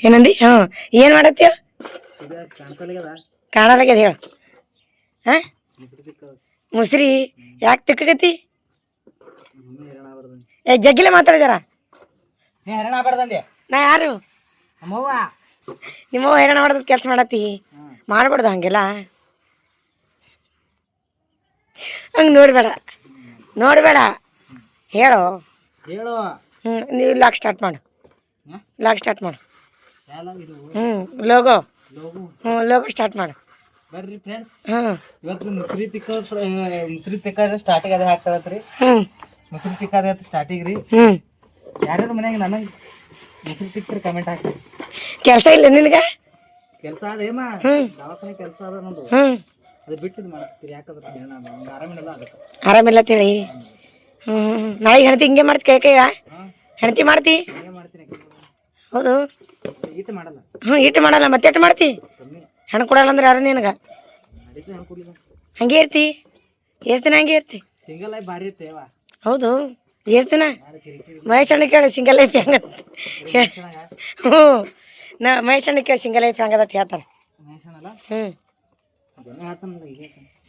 ಏನಂದಿ? ಹ್ಞೂ. ಏನು ಮಾಡತ್ತೀವ ಕಾಣಲಾಗ್ಯದ ಹೇಳ. ಹಾ ಮುಸ್ರಿ ಯಾಕೆ ತಿಕ್ಕಗತಿ ಏ ಜಗ್ಗಿಲೆ ಮಾತಾಡಿದಾರ? ನೀ ಯಾರು? ನಿಮ್ಮ ನಿಮ್ಮವ್ವ ಹೈರಾಣ ಮಾಡೋದ್ ಕೆಲಸ ಮಾಡತ್ತಿ? ಮಾಡ್ಬಾರ್ದು ಹಂಗೆಲ್ಲ? ಹಂಗೆ ನೋಡ್ಬೇಡ. ನೋಡ್ಬೇಡ. ಹೇಳೋ. ಹೇಳು. ಹ್ಞೂ ನೀವು ಲಾಕ್ ಸ್ಟಾರ್ಟ್ ಮಾಡು? ಲಾಕ್ ಸ್ಟಾರ್ಟ್ ಮಾಡು. ಹ್ಞೂ ಲೋಗೋ ಹ್ಞೂ ಲೋಗೋ ಸ್ಟಾರ್ಟ್ ಮಾಡು. ಬರ್ರಿ ಫ್ರೆಂಡ್ಸ್ ಇವತ್ತು ಮುಸ್ರಿ ತಿಕ್ಕ ಮುಸ್ರಿ ತಿಕ್ಕಾದ್ರೆ ಸ್ಟಾರ್ಟಿಗೆ ಅದೇ ಹಾಕ್ತಾರತ್ರಿ. ಹ್ಞೂ ಮುಸ್ರಿ ತಿಕ್ಕದ ಸ್ಟಾರ್ಟಿಗೆ ರೀ. ಹ್ಞೂ ಯಾರ್ಯಾರ ಮನ್ಯಾಗ ನನಗೆ ಮುಸ್ರಿ ತಿಕ್ಕರಿ ಕಮೆಂಟ್ ಹಾಕ್ರಿ. ಕೆಲಸ ಇಲ್ಲ ನಿನಗೆ? ಕೆಲಸ ಅದೇಮ ಹ್ಮ್. ದವಾಖಾನೆ ಕೆಲಸ ಅದ ಹ್ಞೂ ಅದು ಬಿಟ್ಟಿದ್ ಮಾಡ್ತೀರಿ ಯಾಕಂದ್ರೆ ಆರಾಮಿಲ್ಲ ಆರಾಮಿಲ್ಲ ತಿಳಿ. ಹ್ಞೂ ನಾಳೆ ಹೇಳ್ತಿ ಹಿಂಗೆ ಮಾಡ್ತಿ ಕೈ ಕೈಗ ಹೆಣ್ತಿ ಮಾಡ್ತಿ? ಹೌದು. ಹ್ಞೂ ಇಟ್ಟು ಮಾಡಲ್ಲ. ಮತ್ತೆ ಎಟ್ಟು ಮಾಡ್ತಿ? ಹೆಣ್ಣು ಕೊಡಲ್ಲ ಅಂದ್ರೆ ಯಾರು ನಿನಗೆ? ಹಂಗೆ ಇರ್ತಿ? ಎಷ್ಟು ದಿನ ಹಂಗೆ ಇರ್ತಿ? ಹೌದು. ಎಷ್ಟು ದಿನ? ಮಹೇಶ್ ಅಣ್ಣ ಕೇಳಿ ಸಿಂಗಲ್ ಲೈಫ್ ಹೆಂಗ ಹ್ಞೂ. ನಾ ಮಹೇಶ್ ಅಣ್ಣ ಕೇಳಿ ಸಿಂಗಲ್ ಲೈಫ್ ಹೆಂಗದ ಹೇಳ್ತಾನೆ ಮಹೇಶನಲ್ಲ ಹ್ಞೂ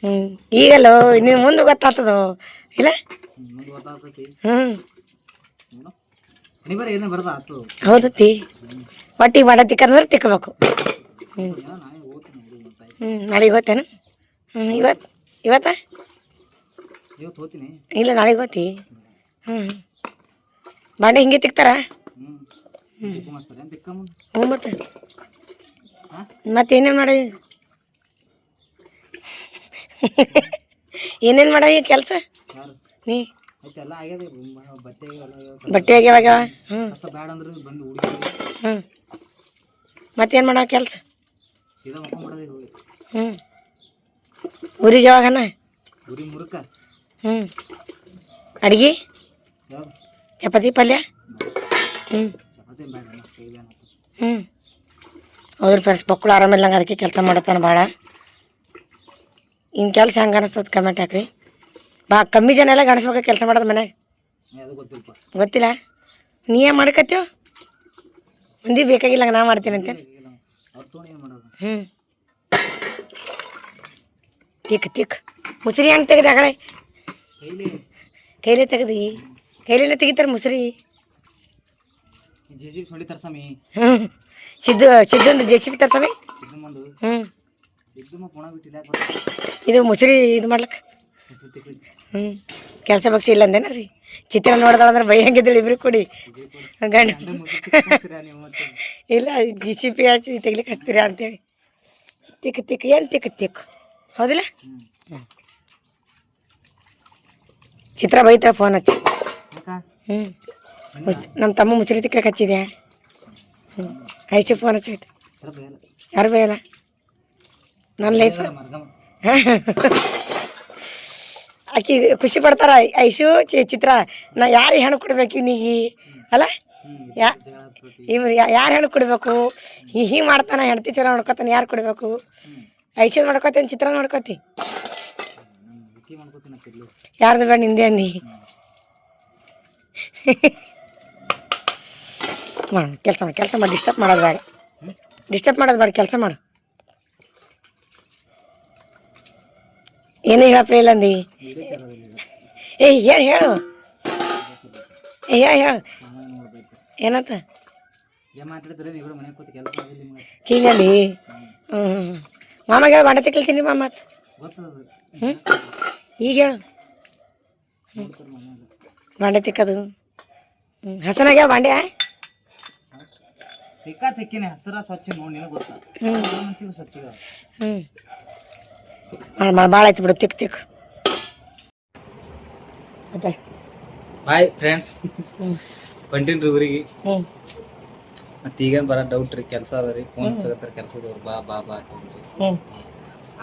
ಹ್ಞೂ ಈಗಲ್ಲೋ ನೀವು ಮುಂದೆ ಗೊತ್ತಾಗ್ತದೋ? ಇಲ್ಲ? ಹ್ಞೂ ಹೌದತ್ತಿ ಒಟ್ಟಿಗೆ ಮಾಡತಿ ತಿಕ್ಕಂದ್ರೆ ತಿಕ್ಕಬೇಕು ಹ್ಞೂ ಹ್ಞೂ ನಾಳೆಗೆ ಹೋಗ್ತೇನೆ? ಹ್ಞೂ ಇವತ್ತು? ಇವತ್ತ ಇಲ್ಲ ನಾಳೆಗೆ ಹೋಗ್ತಿ. ಹ್ಞೂ ಬಾಂಡೆ ಹಿಂಗೆ ತಿಕ್ತಾರ? ಹ್ಞೂ ಮತ್ತೆ? ಹಾಂ? ಮತ್ತೆ ಏನೇನು ಮಾಡಿ? ಏನೇನು ಮಾಡವಿ ಕೆಲಸ? ನೀ? ಆಗ್ಯದ ಬಟ್ಟೆ ಆಗ್ಯಾವ. ಬಟ್ಟೆ ಆಗ್ಯಾವಾಗ ಹ್ಞೂ ಬ್ಯಾಡ ಅಂದ್ರೆ ಬಂದು ಹುಡುಗಿ ಹ್ಞೂ ಮತ್ತೇನು ಮಾಡೋ ಕೆಲಸ? ಹ್ಞೂ ಊರಿಗೆ ಯಾವಾಗನ? ಮುರುಕ. ಹ್ಞೂ ಅಡ್ಗೆ? ಚಪಾತಿ ಪಲ್ಯ? ಹ್ಞೂ ಚಪಾತಿ ಬ್ಯಾಡ ಹ್ಞೂ ಹೌದ್ರಿ ಫ್ರೆಂಡ್ಸ್ ಮಕ್ಕಳು ಆರಾಮಿಲ್ಲಂಗೆ ಅದಕ್ಕೆ ಕೆಲಸ ಮಾಡತ್ತಾನ ಭಾಳ ಇನ್ನು ಕೆಲಸ ಹೆಂಗೆ ಅನಿಸ್ತದೆ ಕಮೆಂಟ್ ಹಾಕ್ರಿ. ಬಾ ಕಮ್ಮಿ ಜನ ಎಲ್ಲ ಗಣಸ್ಬೇಕು ಕೆಲಸ ಮಾಡೋದು ಮನ್ಯಾಗ. ಗೊತ್ತಿಲ್ಲ? ನೀ ಏನು ಮಾಡ್ಕತ್ತೀವ ಮಂದಿ ಬೇಕಾಗಿಲ್ಲ ನಾ ಮಾಡ್ತೀನಿ ಅಂತ. ಹ್ಞೂ ತಿಕ್ ತಿಕ್. ಮುಸ್ರಿ ಹೆಂಗೆ ತೆಗೆದು ಆಗಳೆ ಕೈಲಿ. ಕೈಲೇ ತೆಗ್ದು. ಕೈಲೇನೆ ತೆಗಿತಾರೆ ಮುಸ್ರಿ? ಹ್ಞೂ ಸಿದ್ದು ಸಿದ್ದೊಂದು ಜೆ ಸಿ ಬಿ ತರ್ಸಮಿ ಹ್ಞೂ ಇದು ಮುಸ್ರಿ ಇದು ಮಾಡ್ಲಕ್ಕೆ ಹ್ಞೂ ಕೆಲಸ ಬಗ್ಸಿ ಇಲ್ಲ ಅಂದೇನ ರೀ? ಚಿತ್ರ ನೋಡ್ದಾಳಂದ್ರೆ ಭಯ ಹಂಗಿದ್ದಳು ಇಬ್ರು ಕೊಡಿ. ಗಂಡ. ಇಲ್ಲ ಜಿ ಸಿ ಪಿ ಹಚ್ಚಿ ತೆಗ್ಲಿಕ್ಕೆ ಹಚ್ತೀರ ಅಂತೇಳಿ. ತಿಕ್ ತಿಕ್ ಏನು ತಿಕ್ ತಿಕ್? ಹೌದಿಲ್ಲ? ಚಿತ್ರ ಬೈತಾಳ ಫೋನ್ ಹಚ್ಚಿ. ಹ್ಞೂ ಮುಸ್ ನಮ್ಮ ತಮ್ಮ ಮುಸ್ರಿ ತಿಕ್ಲಕ್ಕೆ ಹಚ್ಚಿದೆ ಹ್ಞೂ ಐಸಿ ಫೋನ್ ಹಚ್ಚೈತೆ ಯಾರು ಬೇಯಲ್ಲ? ನನ್ನ ಲೈಫ್ ಮರ್ಗಮ್ಮ. ಆಕಿ ಖುಷಿ ಪಡ್ತಾರ ಐಶು ಚಿ- ಚಿತ್ರ ನಾ ಯಾರು ಹೆಣ್ಣು ಕೊಡ್ಬೇಕು ಇವನಿಗೆ? ಅಲ್ಲ? ಯಾ. ಇವ್ ಯಾರು ಹೆಣ್ಣು ಕೊಡ್ಬೇಕು? ಹೀ ಹಿಂಗೆ ಮಾಡ್ತಾನೆ ಹೆಂಡತಿ ಚಲೋ ನೋಡ್ಕೊತಾನೆ ಯಾರು ಕೊಡ್ಬೇಕು? ಐಶು ನೋಡ್ಕೊತೇನೆ ಚಿತ್ರ ನೋಡ್ಕೊತಿ ಮಾಡ್ಕೋತೀನಿ ಯಾರ್ದು ಬೇಡ ನಿಂದೆ ಅಂದಿ. ಮಾಡು ಕೆಲಸ ಮಾಡಿ ಕೆಲಸ ಮಾಡಿ ಡಿಸ್ಟರ್ಬ್ ಮಾಡೋದು ಬೇಡ. ಡಿಸ್ಟರ್ಬ್ ಮಾಡೋದು ಬೇಡ ಕೆಲಸ ಮಾಡು. ಏನೇ ಹೇಳಪ್ಪ ಇಲ್ಲ ಅಂದಿ ಏಯ್ ಹೇಳು ಹೇಳು. ಏ ಹೇಳು ಏನಂತ? ಹಿಂಗಂದಿ ಹ್ಞೂ ಮಾಮಗೆ ಹೇಳು ಬಾಂಡೆ ತಿಕ್ಕಿಲ್ತೀನಿ ಮಾಮ ಮತ್ತು ಹ್ಞೂ ಈಗ ಹೇಳು. ಬಾಂಡೆ ತಿಕ್ಕದು ಹ್ಞೂ ಹಸನಾಗ್ಯಾವ ಬಾಂಡೆ? ತಿಕ್ಕ ತಿಕ್ಕಿನ ಹಸಿರ ಸ್ವಚ್ಛ ನೋಡಿ ನಿನಗೆ ಗೊತ್ತಾ? ಮನ್ಸಿಗೆ ಸ್ವಚ್ಛ ಇದಾವ. ಹ್ಞೂ ಮಾಡಿ ಭಾಳ ಆಯ್ತು ಬಿಡು ತಿಕ್ ತಿಕ್. ಬಾಯ್ ಫ್ರೆಂಡ್ಸ್ ಹೊಂಟಿನ್ರಿ ಊರಿಗೆ. ಮತ್ತೆ ಈಗೇನು ಬರೋ ಡೌಟ್ ರೀ ಕೆಲಸ ಅದ ರೀ ಫೋನ್ ಹಚ್ಚಕತ್ತಾರ ಕೆಲಸದವ್ರು ಬಾ ಬಾ ಬಾ ಅಂತಂದ್ರಿ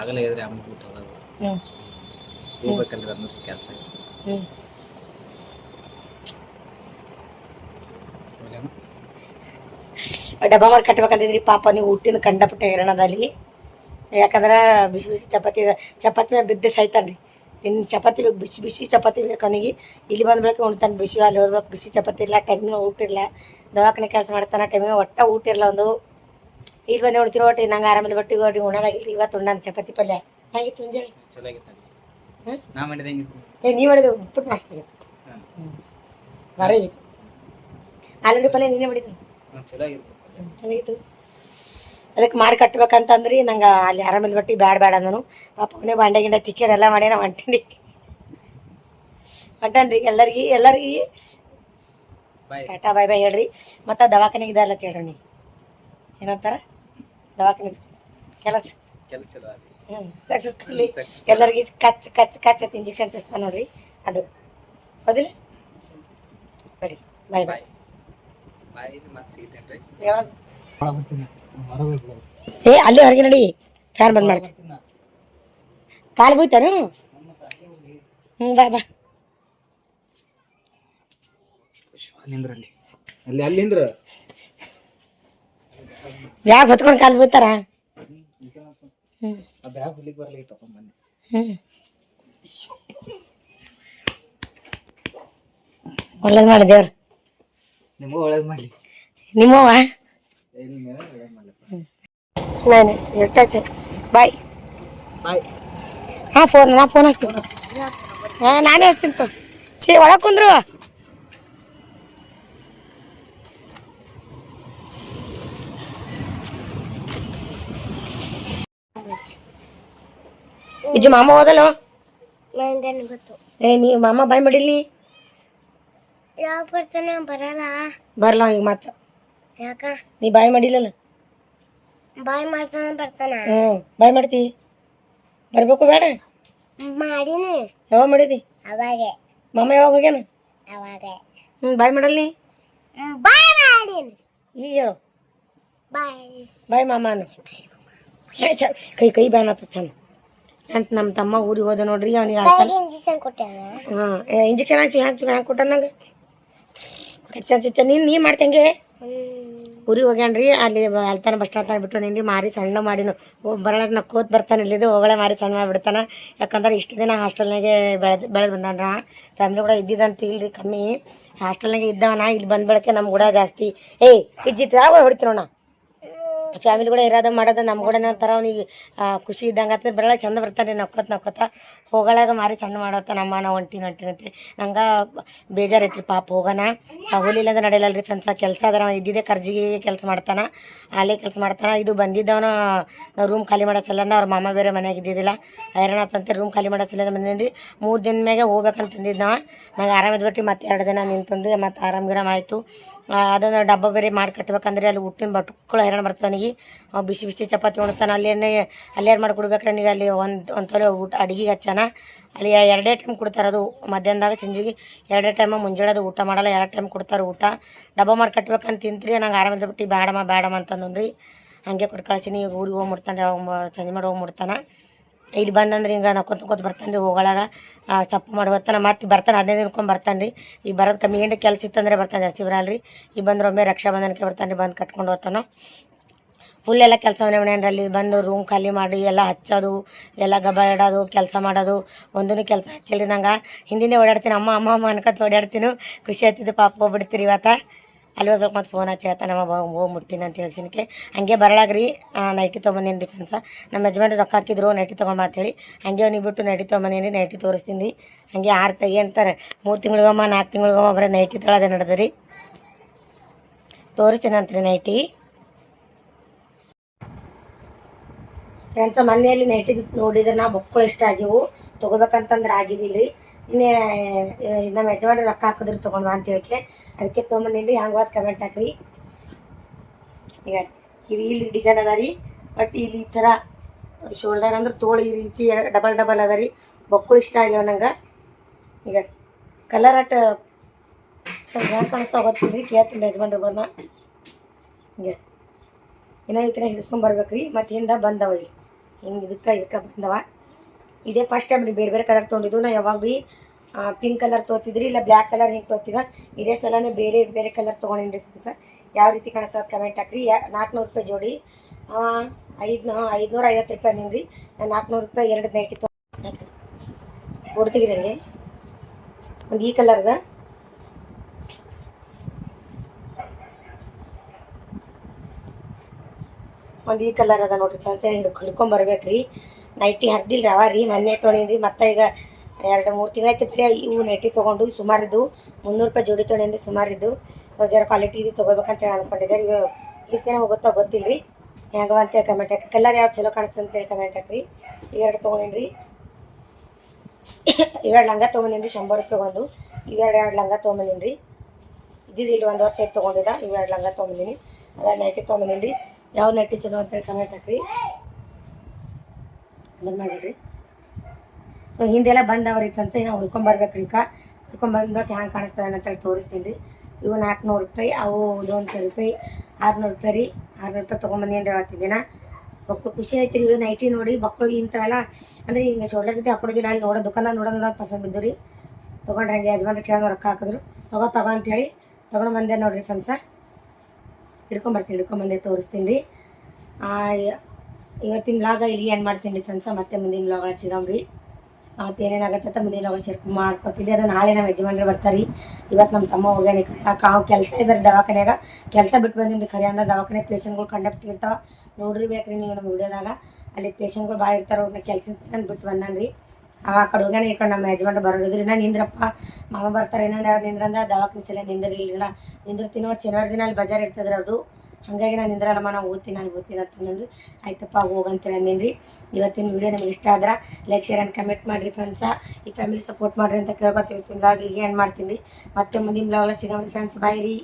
ಆಗಲೇ ಇದ್ರಿ ಅಮ್ಮ ಬಿಟ್ಟು ಹೋಗೋದು ಹೋಗ್ಬೇಕಲ್ರಿ ಅನ್ನೋದು ಕೆಲಸ ಡಬ್ಬ ಮಾಡಿ ಕಟ್ಬೇಕಂತಿದ್ರಿ ಪಾಪ ನೀವು ಹುಟ್ಟಿನ ಕಂಡಪಟ್ಟೆ ಹಿರಣದಲ್ಲಿ. ಯಾಕಂದ್ರೆ ಬಿಸಿ ಬಿಸಿ ಚಪಾತಿ ಚಪಾತಿ ಮೇಲೆ ಬಿದ್ದೆ ಸಾಯ್ತಾನೆ ರೀ ಇನ್ನು ಚಪಾತಿ ಬೇಕು ಬಿಸಿ ಬಿಸಿ ಚಪಾತಿ ಬೇಕು ಅವನಿಗೆ. ಇಲ್ಲಿ ಬಂದ ಬೆಳಗ್ಗೆ ಉಣ್ತಾನೆ ಬಿಸಿ ಅಲ್ಲಿ ಹೋದ ಬಳಿಕ ಬಿಸಿ ಚಪಾತಿ ಇಲ್ಲ ಟೈಮಿನ ಊಟ ಇರಲ್ಲ ದವಾಖಾನೆ ಕೆಲಸ ಮಾಡ್ತಾನೆ ಟೈಮಿಗೆ ಒಟ್ಟ ಊಟ ಇರಲ್ಲ ಒಂದು. ಇಲ್ಲಿ ಬಂದು ಉಣ್ತಿರೋ ಒಟ್ಟು ನಂಗೆ ಆರಾಮದ ಬಟ್ಟಿಗೆ ಹೊಡಿ ಉಣ್ಣೋದಾಗಿಲ್ಲ ಇವತ್ತು ಉಣ್ಣಾನ ಚಪಾತಿ ಪಲ್ಯ. ಹೇಗಿತ್ತು ಮುಂಜಾನೆ? ಮಾಡಿದ ಏ ನೀವು ಮಾಡಿದ್ದು ಉಪ್ಪಿಟ್ಟು ಮಸ್ತ್ ಆಗಿತ್ತು. ಹ್ಮ್. ಅಲ್ಲಿಂದ ಪಲ್ಯ ನೀನೇ ಆಗಿತ್ತು ಚೆನ್ನಾಗಿತ್ತು. ಅದಕ್ಕೆ ಮಾಡಿ ಕಟ್ಬೇಕಂತಂದ್ರಿ ನಂಗೆ ಅಲ್ಲಿ ಆರಾಮಿಲ್ಲ ಬಟ್ಟಿ ಬ್ಯಾಡ ಬ್ಯಾಡ ಅಂದನು. ಪಾಪ ಅವನೇ ಬಾಂಡೆ ಗಿಂಡೆ ತಿಕ್ಕಿರ ಎಲ್ಲ ಮಾಡ್ಯಾನ ಹೊಂಟಂಡಿ ಹೊಂಟನ್ರಿ ಎಲ್ಲರಿಗೆ ಎಲ್ಲರಿಗೆ. ಬಾಯ್ ಟಾಟಾ ಬಾಯ್ ಬಾಯ್ ಹೇಳ್ರಿ. ಮತ್ತು ದವಾಖಾನೆಗೆ ಇದಲ್ಲ ಹೇಳ್ರಿ ನೀವು. ಏನಂತಾರ? ದವಾಖಾನೆ ಕೆಲಸ. ಕೆಲಸ ಚಲೋ ಆಗಿ ಹ್ಞೂ ಸಕ್ಸಸ್ಫುಲ್ಲಿ Success. ಎಲ್ಲರಿಗೆ ಕಚ್ ಕಚ್ ಕಚ್ ಅಂತ ಇಂಜೆಕ್ಷನ್ ಚುಸ್ತಾನ ನೋಡ್ರಿ. ಅದು. ಹೌದಿಲ್ಲ? ಬಡಿ ಬಾಯ್ ಬಾಯ್ ಬಾಯ್ ಮತ್ತೆ ಸಿಗ್ತೇನ್ರಿ? ಯಾವಾಗ? ಏ ಅಲ್ಲೇ ಹೊರಗೆ ನಡಿ. ಫ್ಯಾನ್ ಬಂದ್ ಮಾಡ್ತೀನಿ. ಕಾಲು ಬೂತಾನು ಹ್ಞೂ ಬಾ ಬಾ. ಅಲ್ಲಿಂದ್ರಲ್ಲಿ ಅಲ್ಲಿ. ಅಲ್ಲಿಂದ್ರ ಬ್ಯಾಗ್ ಹೊತ್ಕೊಂಡು ಕಾಲು ಆ ಬ್ಯಾಗ್ ಹುಲಿಗೆ ಬರ್ಲಿಕ್ಕೆ ಬನ್ನಿ ಹ್ಞೂ ಒಳ್ಳೇದು ಮಾಡಿ ದೇವ್ರು. ನಿಮಗೂ ಒಳ್ಳೇದು ಮಾಡಲಿ. ನಿಮ್ಮವ್ವ? ಮಾಡಲಿ ನಾನು ಇಟ್ಟಾಚೆ ಬಾಯ್ ಬಾಯ್ ಹಾಂ ಫೋನ್ ನಾ ಫೋನ್ ಹಚ್ತೀನಿ. ಹಾಂ ನಾನೇ ಹಚ್ತೀನಿ ತೋ. ಛೀ ಒಳಗೆ ಕುಂದ್ರು. ಇಜ್ಜು ಮಾಮ ಹೋದಲ್ಲ ಏ ನೀ ಮಾಮ ಬಾಯ್ ಮಾಡಿಲ್ಲ ನೀ? ಯಾವ ಬರ್ತಾನೆ? ಬರಲ್ಲ. ಬರಲ್ಲ ಈಗ ಮತ್ತೆ ಯಾಕ? ನೀ ಬಾಯ್ ಮಾಡಿಲ್ಲಲ್ಲ? ಬಾಯ್ ಮಾಡ್ತಾನೆ ಬರ್ತಾನ. ಹ್ಞೂ ಬಾಯ್ ಮಾಡ್ತಿ? ಬರಬೇಕು ಬೇಡ? ಮಾಡಿನಿ. ಯಾವಾಗ ಮಾಡಿದಿ? ಅವಾಗೆ. ಮಾಮ ಯಾವಾಗ ಹೋಗ್ಯಾನ? ಅವಾಗೆ. ಹ್ಞೂ ಬಾಯ್ ಮಾಡಲ್ಲ ನೀ ಬಾಯ್ ಮಾಡಿನಿ. ಈಗ ಹೇಳು. ಬಾಯ್. ಬಾಯ್ ಮಾಮಾನು. ಕೈ ಕೈ ಬ್ಯಾನ್ ಆತ ಚಂದ. ಅಂತ ನಮ್ಮ ತಮ್ಮ ಊರಿಗೆ ಹೋದ ನೋಡ್ರಿ ಅವನಿಗೆ ಇಂಜೆಕ್ಷನ್ ಕೊಟ್ಟೆ ಹಾಂ ಇಂಜೆಕ್ಷನ್ ಹಾಕಿ ಹ್ಯಾಂಗೆ ಹ್ಯಾಂಗೆ ಕೊಟ್ಟ ನಂಗೆ. ಕಚ್ಚ ಚುಚ್ಚ ನೀನು ನೀ ಮಾಡ್ತಂಗೆ? ಊರಿಗೆ ಹೋಗ್ಯಾನ್ರಿ, ಅಲ್ಲಿ ಅಲ್ತಾನ ಬಸ್ ಸ್ಟಾಪ್ ಬಿಟ್ಟು ನಿಂದು ಮಾರಿ ಸಣ್ಣ ಮಾಡಿನು ಹೋಗಿ ನಾ ಕೂತ್ ಬರ್ತಾನೆ ಇಲ್ಲಿದ್ದು ಹೋಗಳೆ ಮಾರಿ ಸಣ್ಣ ಮಾಡಿಬಿಡ್ತಾನೆ. ಯಾಕಂದ್ರೆ ಇಷ್ಟು ದಿನ ಹಾಸ್ಟೆಲ್ನಾಗೆ ಬೆಳೆದು ಬೆಳೆದು ಬಂದಾನ ಫ್ಯಾಮಿಲಿ ಕೂಡ ಇದ್ದಿದ್ದಂತ ಇಲ್ರಿ ಕಮ್ಮಿ. ಹಾಸ್ಟೆಲ್ನಾಗೆ ಇದ್ದವನ, ಇಲ್ಲಿ ಬಂದ ಬಳಕೆ ನಮ್ಮ ಕೂಡ ಜಾಸ್ತಿ. ಏಯ್, ಇಜ್ಜಿತ್ ಯಾವ ಹೊಡಿತೀರೋಣ ಫ್ಯಾಮಿಲಿ ಕೂಡ ಇರೋದು ಮಾಡೋದು ನಮ್ಮ ಕೂಡ ಒಂಥರ ಅವ್ನಿಗೆ ಖುಷಿ ಇದ್ದಂಗೆ ಆಗ್ತದೆ. ಬರಲ್ಲ, ಚಂದ ಬರ್ತಾನೆ ನಕ್ಕೋತ ನಕ್ಕೋತ ಹೋಗಳಾಗ ಮಾರಿ ಸಣ್ಣ ಮಾಡತ್ತ, ನಮ್ಮ ನಾವು ಹೊಂಟಿನ ಹೊಂಟಿನ ಅಂತೇಳಿ ನಂಗೆ ಬೇಜಾರೈತ್ರಿ, ಪಾಪ ಹೋಗೋಣ ಹೋಲಿಲ್ಲ ಅಂದ್ರೆ ನಡೆಯಲ್ಲ ರೀ ಫ್ರೆಂಡ್ಸ ಕೆಲಸ ಅದ್ರ ಇದ್ದಿದ್ದೆ ಕರ್ಜಿಗೆ ಕೆಲಸ ಮಾಡ್ತಾನೆ. ಅಲ್ಲೇ ಕೆಲಸ ಮಾಡ್ತಾನೆ. ಇದು ಬಂದಿದ್ದವನ ನಾವು ರೂಮ್ ಖಾಲಿ ಮಾಡೋ ಅವ್ರ ಮಾಮ ಬೇರೆ ಮನೆಯಾಗ ಇದ್ದಿದ್ದಿಲ್ಲ. ಹೈರಾಣ ಆತಂತೆ ರೂಮ್ ಖಾಲಿ ಮಾಡೋ ಸಲ ಬಂದೇನಿ ರೀ ಮೂರು ದಿನ ಮ್ಯಾಗೆ ಹೋಗ್ಬೇಕಂತಂದಿದ್ದು ನಾವು ನಂಗೆ ಆರಾಮ ಇದ್ಬಿಟ್ಟು ಮತ್ತೆ ಎರಡು ದಿನ ನಿಂತಂದ್ರಿ ಮತ್ತು ಆರಾಮ್ ಗಿರಾಮ್ ಆಯಿತು. ಅದನ್ನು ಡಬ್ಬ ಬೇರೆ ಮಾಡಿ ಕಟ್ಬೇಕಂದ್ರೆ ಅಲ್ಲಿ ಹುಟ್ಟಿನ ಬಟ್ಗಳು ಹೈರಾಣ ಬರ್ತಾನಿಗೆ ಅವ್ ಬಿಸಿ ಬಿಸಿ ಚಪಾತಿ ಉಣ್ತಾನೆ ಅಲ್ಲೇನೆ ಅಲ್ಲೇನು ಮಾಡಿ ಕೊಡ್ಬೇಕ್ರೆ ನನಗೆ, ಅಲ್ಲಿ ಒಂದು ತೊಲೆ ಊಟ ಅಡುಗೆ ಹಚ್ಚಾನ. ಅಲ್ಲಿ ಎರಡೇ ಟೈಮ್ ಕೊಡ್ತಾರೆ ಅದು. ಮಧ್ಯಾಹ್ನದಾಗ ಸಂಜೆಗೆ ಎರಡೇ ಟೈಮ್ ಮುಂಜಾನೆದು ಊಟ ಮಾಡಲ್ಲ, ಎರಡು ಟೈಮ್ ಕೊಡ್ತಾರೆ ಊಟ. ಡಬ್ಬ ಮಾಡಿ ಕಟ್ಬೇಕಂತ ತಿಂತ್ರಿ, ನಂಗೆ ಆರಾಮಿಲ್ಲ ಬಿಟ್ಟು ಬೇಡಮ್ಮ ಬೇಡಮ್ಮ ಅಂತಂದ್ರಿ ಹಾಗೆ ಕೊಟ್ಟು ಕಳ್ಸೀನಿ ಈಗ ಊರಿಗೆ ಹೋಗಿ ಮುಡ್ತಾನೆ ಸಂಜೆ ಮಾಡಿ ಹೋಗಿ ಮುಡ್ತಾನೆ ಇಲ್ಲಿ ಬಂದಂದ್ರೆ ಹಿಂಗೆ ನಕ್ಕೊತ ನಕ್ಕೊತ ಬರ್ತಾನೆ ರೀ ಹೋಗಳಾಗ. ಸಪ್ಪು ಮಾಡಿ ಬರ್ತಾನೆ ಮತ್ತೆ ಬರ್ತಾನೆ, ಹದಿನೈದು ದಿನಕ್ಕೊಂಡು ಬರ್ತಾನೆ ರೀ ಈಗ ಬರೋದು ಕಮ್ಮಿ ಏನು ಕೆಲಸ ಇತ್ತಂದ್ರೆ ಬರ್ತಾನೆ ಜಾಸ್ತಿ ಬರಲ್ಲ ರೀ ಈಗ ಬಂದ್ರೆ ಒಮ್ಮೆ ರಕ್ಷಾ ಬಂಧನಕ್ಕೆ ಬರ್ತಾನೆ ರೀ ಬಂದು ಕಟ್ಕೊಂಡು ಹೋಗ್ತಾನೆ. ಫುಲ್ ಎಲ್ಲ ಕೆಲಸ ಅಲ್ಲಿ ಬಂದು ರೂಮ್ ಖಾಲಿ ಮಾಡಿ ಎಲ್ಲ ಹಚ್ಚೋದು, ಎಲ್ಲ ಗಬ್ಬ ಇಡೋದು, ಕೆಲಸ ಮಾಡೋದು. ಒಂದೂ ಕೆಲಸ ಹಚ್ಚಿಲ್ಲ ನಂಗೆ. ಹಿಂದಿನೇ ಓಡಾಡ್ತೀನಿ, ಅಮ್ಮ ಅಮ್ಮ ಅಮ್ಮ ಅನ್ಕೊತ ಓಡಾಡ್ತೀನಿ. ಖುಷಿ ಆಗ್ತಿದ್ದು ಪಾಪ ಹೋಗ್ಬಿಡ್ತೀರಿ ಇವತ್ತು. ಅಲ್ಲಿ ಹೋದ್ರೆ ಮತ್ತೆ ಫೋನ್ ಹಚ್ಚಿ ಆತ ನಮ್ಮ ಮುಟ್ಟಿನ ಅಂತ ಹೇಳ್ಸಿನಕ್ಕೆ ಹಂಗೆ ಬರಲಾಗ್ರಿ ನೈಟಿ ತೊಗೊಂಬಂದೇನು ರೀ ಫ್ರೆಂಡ್ಸ ನಮ್ಮ ಯಜಮಾನ್ರಿ ರೊಕ್ಕ ಹಾಕಿದ್ರು ನೈಟಿ ತೊಗೊಂಡು ಮಾತೇಳಿ ಹಂಗೆ ಅವ್ನಿಗೆ ಬಿಟ್ಟು ನೈಟಿ ತೊಗೊಂಬಂದೀನಿ ನೈಟಿ ತೋರಿಸ್ತೀನಿ ರೀ ಹಂಗೆ ಆರು ತೆಗಿ ಅಂತಾರೆ, ಮೂರು ತಿಂಗಳಿಗೊಮ್ಮ ನಾಲ್ಕು ತಿಂಗಳಿಗೊಮ್ಮ ಬರೀ ನೈಟಿ ತೊಳೋದೇ ನಡೆದ ರೀ ತೋರಿಸ್ತೀನಿ ಅಂತೀರಿ ನೈಟಿ ಫ್ರೆಂಡ್ಸ ಮನೆಯಲ್ಲಿ ನೈಟಿ ನೋಡಿದ್ರೆ ನಾ ಬೊಕ್ಕಳು ಇಷ್ಟ ಆಗಿವು. ತೊಗೋಬೇಕಂತಂದ್ರೆ ಆಗಿದ್ದಿಲ್ಲ ರೀ ಇನ್ನೇ ನಮ್ಮ ಯಜಮಾನ್ರು ರೊಕ್ಕ ಹಾಕಿದ್ರು ತಗೊಂಡ್ವಾ ಅಂತ ಹೇಳಕ್ಕೆ ಅದಕ್ಕೆ ತೊಗೊಂಬಂದಿನಿ ಹಂಗೆ ಹೋದ್ ಕಮೆಂಟ್ ಹಾಕ್ರಿ ಈಗ ಇದು ಇಲ್ಲಿ ಡಿಸೈನ್ ಅದ ರೀ. ಬಟ್ ಇಲ್ಲಿ ಈ ಥರ ಶೋಲ್ಡರ್ ಅಂದ್ರೆ ತೋಳು ಈ ರೀತಿ ಡಬಲ್ ಡಬಲ್ ಅದ ರೀ. ಬೊಕ್ಕಳು ಇಷ್ಟ ಆಗ್ಯಾವ ನಂಗೆ. ಈಗ ಕಲರ್ ಅಟ್ ಹೆಂಗೆ ಕಾಣಿಸ್ತಾ ಹೋಗ್ತೀನಿ ರೀ. ಕೇಳ್ತೀನಿ ಯಜಮಾನ್ರು ಬರ್ನ ಹಿಂಗೆ ಇನ್ನು ಈ ಕಡೆ ಹಿಡಿಸ್ಕೊಂಡ್ ಬರ್ಬೇಕು ರೀ ಮತ್ತು ಹಿಂದೆ ಬಂದವ ಇಲ್ಲಿ. ಹಿಂಗೆ ಇದಕ್ಕೆ ಇದಕ್ಕೆ ಬಂದವ. ಇದೇ ಫಸ್ಟ್ ಟೈಮ್ ರೀ ಬೇರೆ ಬೇರೆ ಕಲರ್ ತೊಗೊಂಡಿದ್ದು. ನಾ ಯಾವಾಗ ಭೀ ಪಿಂಕ್ ಕಲರ್ ತೋತಿದ್ರಿ, ಇಲ್ಲ ಬ್ಲ್ಯಾಕ್ ಕಲರ್ ಹಿಂಗೆ ತೋತಿದ, ಇದೇ ಸಲನೇ ಬೇರೆ ಬೇರೆ ಕಲರ್ ತೊಗೊಂಡೇನಿ ರೀ ಫ್ರೆಂಡ್ಸ್ ಯಾವ ರೀತಿ ಕಾಣಿಸ್ತದ ಕಮೆಂಟ್ ಹಾಕ್ರಿ. ಯಾ ನಾಲ್ಕುನೂರು ರೂಪಾಯಿ ಜೋಡಿ ಐದು ಐದುನೂರ ಐವತ್ತು ರೂಪಾಯಿ ಅಂದಿನಿ ರೀ. ನಾನು ನಾಲ್ಕುನೂರು ರೂಪಾಯಿ ಎರಡು ನೈಟಿ ತೊಗೊಂಡು ತೆಗಿರಂಗೆ ಒಂದು ಈ ಕಲರ್ದ ಒಂದು ಈ ಕಲರ್ ಅದ ನೋಡ್ರಿ ಫ್ರೆಂಡ್ಸ್ ಹಿಡ್ಕೊಂಡ್ ಬರ್ಬೇಕ್ರಿ. ನೈಟಿ ಹರಿದಿಲ್ಲ ಅವ ರೀ, ಮೊನ್ನೆ ತೊಗೊಂಡಿನ್ರಿ, ಮತ್ತೆ ಈಗ ಎರಡು ಮೂರು ತಿಂಗಳಾಯ್ತು ಬರೀ ಇವು ನೈಟಿ ತೊಗೊಂಡು ಸುಮಾರಿದ್ದು ಮುನ್ನೂರು ರೂಪಾಯಿ ಜೋಡಿ ತೊಗೊಂಡಿನ್ರಿ ಸುಮಾರಿದ್ದು ಸೊ, ಜರ ಕ್ವಾಲಿಟಿ ಇದು ತೊಗೋಬೇಕಂತೇಳಿ ಅನ್ಕೊಂಡಿದ್ದೆ. ಈಗ ಇಷ್ಟು ದಿನ ಹೋಗುತ್ತೋ ಗೊತ್ತಿಲ್ಲ ರೀ ಹೆಂಗವ ಅಂತೇಳಿ ಕಮೆಂಟ್ ಹಾಕಿ. ಕಲರ್ ಯಾವ್ದು ಚಲೋ ಕಾಣಿಸ್ತು ಅಂತೇಳಿ ಕಮೆಂಟ್ ಹಾಕ್ರಿ. ಇವೆರಡು ತೊಗೊಂಡಿನ್ರಿ. ಇವೆರಡು ಲಂಗ ತೊಗೊಂಡಿನ್ರಿ, ಶಂಬರ್ ರೂಪಾಯಿ ಒಂದು. ಇವೆರಡು ಎರಡು ಲಂಗ ತೊಗೊಂಬಂದಿನ್ರಿ ಇದ್ದಿದ್ದಿಲ್ಲ ಒಂದು ವರ್ಷ ಆಯ್ತು ತೊಗೊಂಡಿದ್ದ ಇವೆರಡು ಲಂಗ ತೊಗೊಂಬಂದಿನಿ ಅವೆರಡು ನೈಟಿ ತೊಗೊಂಬಂದಿನಿ ಯಾವ ನೈಟಿ ಚಲೋ ಅಂತೇಳಿ ಕಮೆಂಟ್ ಹಾಕ್ರಿ. ಬಂದ್ ಸೊ ಹಿಂದೆಲ್ಲ ಬಂದವ್ರಿ ಫ್ರೆಂಡ್ಸ್ ನಾವು ಹೊಲ್ಕೊಂಬರ್ಬೇಕ್ರಿ ಈಗ. ಹೊಲ್ಕೊಂಬಂದ್ಬಿಟ್ಟು ಹ್ಯಾಂಗೆ ಕಾಣಿಸ್ತದೆ ಅಂತೇಳಿ ತೋರಿಸ್ತೀನಿ ರೀ. ಇವು ನಾಲ್ಕುನೂರು ರೂಪಾಯಿ, ಅವು ಒಂದೊಂದು ರೂಪಾಯಿ. ಆರುನೂರು ರೂಪಾಯಿ ರೀ. ಆರುನೂರು ರೂಪಾಯಿ ತೊಗೊಂಬಂದೇನು ದಿನ. ಮಕ್ಕಳು ಖುಷಿ ಐತ್ರಿ ಇವು ನೈಟಿ ನೋಡಿ. ಮಕ್ಕಳು ಇಂಥವೆಲ್ಲ ಅಂದರೆ ಹಿಂಗೆ ಶೋಲ್ಡರ್ ರೀತಿ ಹಾಕೊಡೋದಿಲ್ಲ. ಅಲ್ಲಿ ನೋಡೋ ದುಕಾನ ನೋಡೋ ನೋಡೋ ಪಸಂದ್ ಬಿದ್ದು ರೀ. ತೊಗೊಂಡ್ರೆ ಹಂಗೆ ಯಜಮಾನ್ರು ಕೇಳೋದು ರೊಕ್ಕ ಹಾಕಿದ್ರು. ತಗೋ ತಗೋ ಅಂತೇಳಿ ತೊಗೊಂಡು ಬಂದೆ ನೋಡಿರಿ ಫ್ರೆಂಡ್ಸ ಹಿಡ್ಕೊಂಬರ್ತೀನಿ ಹಿಡ್ಕೊಂಬಂದೆ ತೋರಿಸ್ತೀನಿ ರೀ. ಇವತ್ತಿನ ಲಾಗ ಇಲ್ಲಿ ಏನು ಮಾಡ್ತೀನಿ ಫ್ರೆಂಡ್ಸ ಮತ್ತೆ ಮುಂದಿನ ಲಾಗ ಸಿಗಮ್ರಿ ಮತ್ತು ಏನೇನಾಗುತ್ತೆ ಅಂತ ಮುಂದಿನ ಲಾಗ ಸೇರ್ಕೊಂಡು ಮಾಡ್ಕೊತೀನಿ. ಅದು ನಾಳೆ ನಮ್ಮ ಯಜಮಾನ್ರು ಬರ್ತಾರೆ. ಇವತ್ತು ನಮ್ಮ ತಮ್ಮ ಹೋಗ್ಯಾನ ಕಡೆ. ಕೆಲಸ ಇದ್ದಾರೆ ದವಾಖಾನೆಯಾಗ. ಕೆಲಸ ಬಿಟ್ಟು ಬಂದೀನಿ ಖರೆ ಅಂದ್ರೆ ದವಾಖಾನೆ ಪೇಷಂಟ್ಗಳು ಕಂಡಕ್ಟ್ ಇರ್ತಾವೆ. ನೋಡ್ರಿ ಬೇಕ್ರಿ ನೀವು ನಮ್ಮ ವಿಡಿಯೋದಾಗ. ಅಲ್ಲಿ ಪೇಷಂಟ್ಗಳು ಭಾಳ ಇರ್ತಾರೆ ಅವ್ರನ್ನ ಕೆಲಸ ನಾನು ಬಿಟ್ಟು ಬಂದಾನ ರೀ. ಆ ಕಡೆ ಹೋಗ್ಯಾನ, ಈ ನಮ್ಮ ಯಜಮಾನ್ರು ಬರೋದ್ರಿ ನಾ ನಿಂದ್ರಪ್ಪ, ಮಾವ ಬರ್ತಾರೆ. ಇನ್ನೊಂದು ಎರಡು ನಿಂದ್ರಂದ? ದವಾಖಾನೆ ಸಲ ನಿಂದಿರಲಿಲ್ಲ. ನಿಂದ್ರು ತಿನ್ನೋರು ಶನಿವಾರ ದಿನ ಅಲ್ಲಿ ಬಜಾರ್ ಇರ್ತದ್ರಿ ಅವ್ರದ್ದು ಹಾಗಾಗಿ ನಾನು ನಿಂದ್ರಲ್ಲಮ್ಮ ನಾವು ಓದ್ತೀನಿ, ನಾನು ಓದ್ತೀನಿ ಅಂತಂದ್ರೆ ಆಯ್ತಪ್ಪ ಹೋಗಂತೀನಿ ಅಂದೀನಿ ರೀ ಇವತ್ತಿನ ವಿಡಿಯೋ ನಿಮ್ಗೆ ಇಷ್ಟ ಆದ್ರೆ ಲೈಕ್ ಶೇರ್ ಆ್ಯಂಡ್ ಕಮೆಂಟ್ ಮಾಡಿರಿ ಫ್ರೆಂಡ್ಸ ಈ ಫ್ಯಾಮಿಲಿ ಸಪೋರ್ಟ್ ಮಾಡಿರಿ ಅಂತ ಕೇಳ್ಕೊತೀವಿ ಇಲ್ಲಿಗೆ ಏನು ಮಾಡ್ತೀನಿ ಮತ್ತೆ ಮುಂದಿನ ಬ್ಲಾಗ್ ಸಿಗಮ್ರಿ ಫ್ರೆಂಡ್ಸ್ ಬಾಯ್ ರೀ.